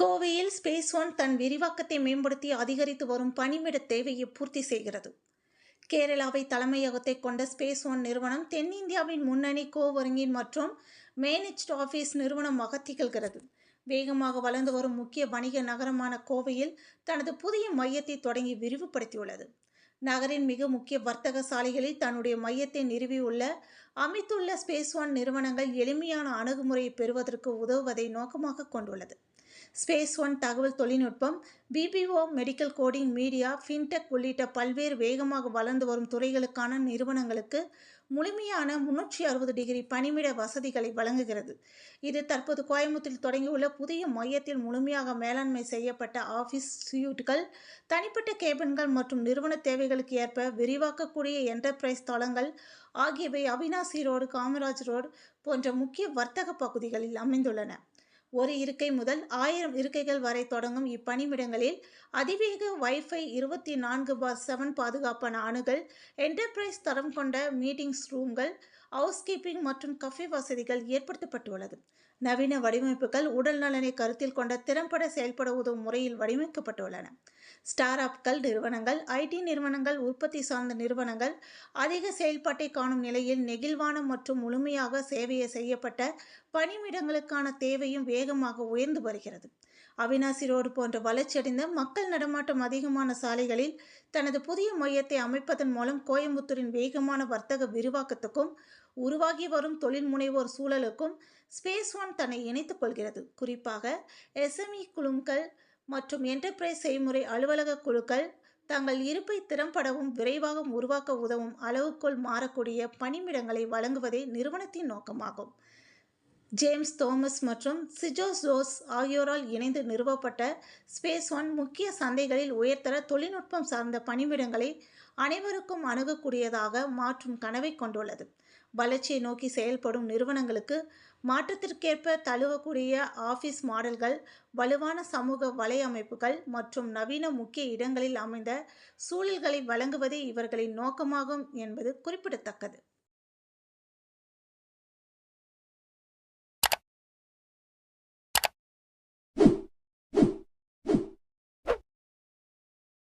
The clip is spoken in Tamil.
கோவையில் ஸ்பேஸ் ஒன் தன் விரிவாக்கத்தை மேம்படுத்தி அதிகரித்து வரும் பணிமிட தேவையை பூர்த்தி செய்கிறது. கேரளாவை தலைமையகத்தை கொண்ட ஸ்பேஸ் ஒன் நிறுவனம் தென்னிந்தியாவின் முன்னணி கோவரங்கின் மற்றும் மேனேஜ்ட் ஆஃபீஸ் நிறுவனமாக திகழ்கிறது வேகமாக வளர்ந்து வரும் முக்கிய வணிக நகரமான கோவையில் தனது புதிய மையத்தை தொடங்கி விரிவுபடுத்தியுள்ளது. நகரின் மிக முக்கிய வர்த்தக சாலைகளில் தன்னுடைய மையத்தை நிறுவியுள்ள அமைத்துள்ள ஸ்பேஸ் ஒன் நிறுவனங்கள் எளிமையான அணுகுமுறையை பெறுவதற்கு உதவுவதை நோக்கமாக கொண்டுள்ளது. ஸ்பேஸ் ஒன் தகவல் தொழில்நுட்பம். BPO medical coding media fintech உள்ளிட்ட பல்வேறு வேகமாக வளர்ந்து வரும் துறைகளுக்கான நிறுவனங்களுக்கு முழுமையான முன்னூற்றி அறுபது டிகிரி பணிமிட வசதிகளை வழங்குகிறது. இது தற்போது கோயம்புத்தூரில் தொடங்கியுள்ள புதிய மையத்தில் முழுமையாக மேலாண்மை செய்யப்பட்ட ஆஃபீஸ் சியூட்கள் தனிப்பட்ட கேபின்கள் மற்றும் நிறுவன தேவைகளுக்கு ஏற்ப விரிவாக்கக்கூடிய என்டர்பிரைஸ் தளங்கள் ஆகியவை அவினாசி ரோடு காமராஜ் ரோடு போன்ற முக்கிய வர்த்தக பகுதிகளில் அமைந்துள்ளன. ஒரு இருக்கை முதல் ஆயிரம் இருக்கைகள் வரை தொடங்கும் இப்பணிமிடங்களில் அதிவேக வைஃபை இருபத்தி நான்கு பார் செவன் பாதுகாப்பான அணுகல் என்டர்பிரைஸ் தரம் கொண்ட மீட்டிங்ஸ் ரூம்கள் ஹவுஸ் கீப்பிங் மற்றும் கஃபே வசதிகள் ஏற்படுத்தப்பட்டுள்ளது. நவீன வடிவமைப்புகள் உடல் நலனை கருத்தில் கொண்ட திறம்பட செயல்பட உதவும் முறையில் வடிவமைக்கப்பட்டுள்ளன. ஸ்டார் அப்கள் நிறுவனங்கள் ஐடி நிறுவனங்கள் உற்பத்தி சார்ந்த நிறுவனங்கள் அதிக செயல்பாட்டை காணும் நிலையில் நெகிழ்வான மற்றும் முழுமையாக சேவையை செய்யப்பட்ட பணிமிடங்களுக்கான தேவையும் வேகமாக உயர்ந்து வருகிறது. அவினாசி ரோடு போன்ற வளர்ச்சியடைந்த மக்கள் நடமாட்டம் அதிகமான சாலைகளில் தனது புதிய மையத்தை அமைப்பதன் மூலம் கோயம்புத்தூரின் வேகமான வர்த்தக விரிவாக்கத்துக்கும் உருவாகி வரும் தொழில் முனைவோர் சூழலுக்கும் ஸ்பேஸ் ஒன் தன்னை இணைத்துக் கொள்கிறது. குறிப்பாக எஸ்எம்இ குழுக்கள் மற்றும் என்டர்பிரைஸ் செய்முறை அலுவலக குழுக்கள் தங்கள் இருப்பை திறம்படவும் விரைவாகவும் உருவாக்க உதவும் அளவுக்குள் மாறக்கூடிய பணிமிடங்களை வழங்குவதே நிறுவனத்தின் நோக்கமாகும். ஜேம்ஸ் தோமஸ் மற்றும் சிஜோ ஜோஸ் ஆகியோரால் இணைந்து நிறுவப்பட்ட ஸ்பேஸ் ஒன் முக்கிய சந்தைகளில் உயர்தர தொழில்நுட்பம் சார்ந்த பணிமிடங்களை அனைவருக்கும் அணுகக்கூடியதாக மாற்றும் கனவை கொண்டுள்ளது. வளர்ச்சியை நோக்கி செயல்படும் நிறுவனங்களுக்கு மாற்றத்திற்கேற்ப தழுவக்கூடிய ஆஃபீஸ் மாடல்கள் வலுவான சமூக வலையமைப்புகள் மற்றும் நவீன முக்கிய இடங்களில் அமைந்த சூழல்களை வழங்குவதே இவர்களின் நோக்கமாகும் என்பது குறிப்பிடத்தக்கது.